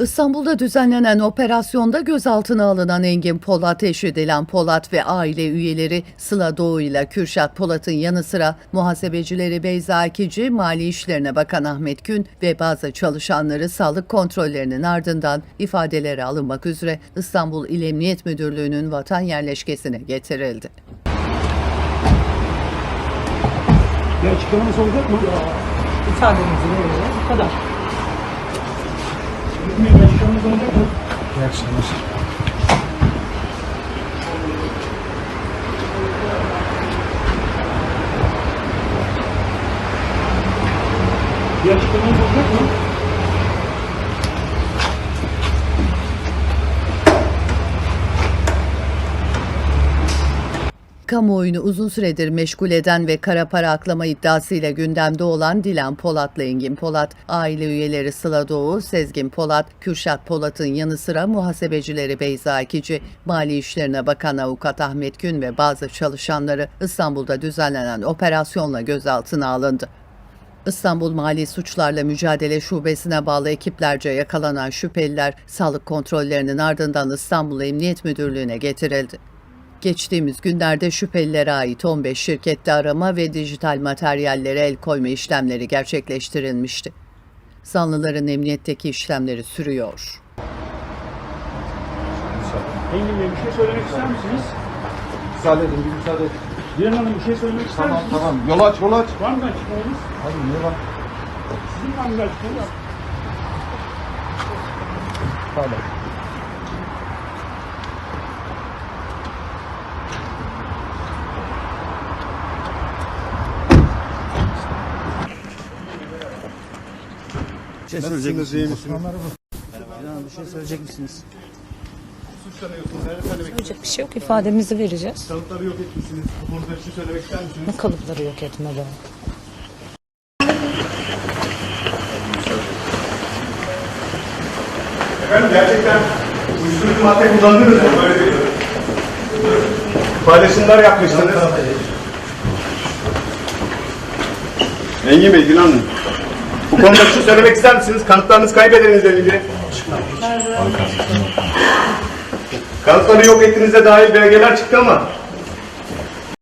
İstanbul'da düzenlenen operasyonda gözaltına alınan Engin Polat, eşi Dilan Polat ve aile üyeleri Sıla Doğu ile Kürşat Polat'ın yanı sıra muhasebecileri Beyza Ekici, Mali İşlerine Bakan Ahmet Gün ve bazı çalışanları sağlık kontrollerinin ardından ifadeleri alınmak üzere İstanbul İl Emniyet Müdürlüğü'nün vatan yerleşkesine getirildi. Bir açıklamanız olacak mı? ifademizi vereceğiz. Bu kadar. İyi akşamlar. Bir açıklamanız olacak mı? Kamuoyunu uzun süredir meşgul eden ve kara para aklama iddiasıyla gündemde olan Dilan Polat'la Engin Polat, aile üyeleri Sıla Doğu, Sezgin Polat, Kürşat Polat'ın yanı sıra muhasebecileri Beyza Ekici, Mali İşlerine Bakan Avukat Ahmet Gün ve bazı çalışanları İstanbul'da düzenlenen operasyonla gözaltına alındı. İstanbul Mali Suçlarla Mücadele Şubesi'ne bağlı ekiplerce yakalanan şüpheliler sağlık kontrollerinin ardından İstanbul Emniyet Müdürlüğü'ne getirildi. Geçtiğimiz günlerde şüphelilere ait 15 şirkette arama ve dijital materyallere el koyma işlemleri gerçekleştirilmişti. Zanlıların emniyetteki işlemleri sürüyor. Engin Bey bir şey söylemek ister misiniz? Müsaade edin, bir müsaade edin. Dilan Hanım bir şey söylemek ister Tamam, misiniz? tamam. Yol aç, yol aç. Var mı açıklamanız? Hadi niye bak? Sizin var mı açıklamanız? Pardon. Nasılsınız, iyi misiniz? Bir şey söyleyecek misiniz? Söyleyecek bir şey yok. İfademizi vereceğiz. Kalıpları yok etmişsiniz. Bu konuda bir şey söylemek ister misiniz? Ne kalıpları yok etmeden. Efendim gerçekten uyuşturucu madde kullandınız mı? Böyle bir paylaşımlar yapmışsınız. Engin Bey, Dilan Hanım. Bu konuda bir şey söylemek ister misiniz? Kanıtlarınız kaybederinizle ilgili. Kanıtları yok ettiğinize dair belgeler çıktı ama